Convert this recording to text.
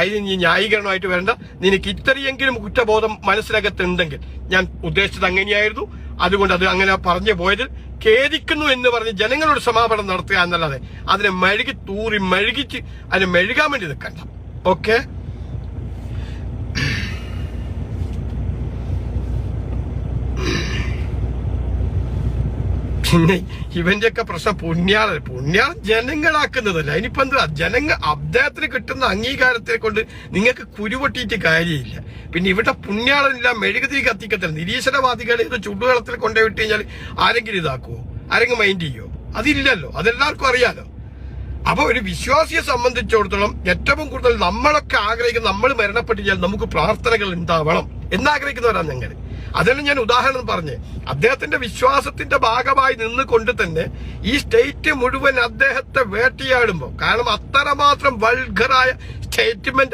അതിന് നീ ന്യായീകരണമായിട്ട് വരണ്ട. നിനക്ക് ഇത്രയെങ്കിലും കുറ്റബോധം മനസ്സിനകത്തുണ്ടെങ്കിൽ ഞാൻ ഉദ്ദേശിച്ചത് അങ്ങനെയായിരുന്നു. അതുകൊണ്ട് അത് അങ്ങനെ പറഞ്ഞു പോയതിൽ ഖേദിക്കുന്നു എന്ന് പറഞ്ഞ് ജനങ്ങളോട് സമാപനം നടത്തുക എന്നല്ലാതെ അതിനെ മെഴുകി തൂറി മെഴുകിച്ച് അതിനെ മെഴുകാൻ വേണ്ടി നിൽക്കണ്ട. ഓക്കെ പിന്നെ ഇവന്റെയൊക്കെ പ്രശ്നം പുണ്യാളൻ പുണ്യാളൻ ജനങ്ങളാക്കുന്നതല്ല. ഇനിയിപ്പോ എന്താ? ജനങ്ങൾ അദ്ദേഹത്തിന് കിട്ടുന്ന അംഗീകാരത്തെ കൊണ്ട് നിങ്ങൾക്ക് കുരുപൊട്ടിയിട്ട് കാര്യമില്ല. പിന്നെ ഇവിടെ പുണ്യാളനില്ല മെഴുകുതിരി കത്തിക്കത്തില്ല. നിരീശ്വരവാദികളെ ഇത് ചുടുവെള്ളത്തിൽ കൊണ്ടുപോയിട്ട് കഴിഞ്ഞാൽ ആരെങ്കിലും ഇതാക്കുവോ? ആരെങ്കിലും മൈൻഡ് ചെയ്യോ അതില്ലല്ലോ. അതെല്ലാവർക്കും അറിയാലോ. അപ്പൊ ഒരു വിശ്വാസിയെ സംബന്ധിച്ചിടത്തോളം ഏറ്റവും കൂടുതൽ നമ്മളൊക്കെ ആഗ്രഹിക്കുന്ന നമ്മൾ മരണപ്പെട്ടിരിക്കാൻ നമുക്ക് പ്രാർത്ഥനകൾ ഉണ്ടാവണം എന്നാഗ്രഹിക്കുന്നവരാണ് ഞങ്ങൾ അതിന് ഞാൻ ഉദാഹരണം പറഞ്ഞ്. അദ്ദേഹത്തിന്റെ വിശ്വാസത്തിന്റെ ഭാഗമായി നിന്നുകൊണ്ട് തന്നെ ഈ സ്റ്റേറ്റ് മുഴുവൻ അദ്ദേഹത്തെ വേട്ടയാടുമ്പോൾ കാരണം അത്രമാത്രം വൾഗറായ സ്റ്റേറ്റ്മെന്റ്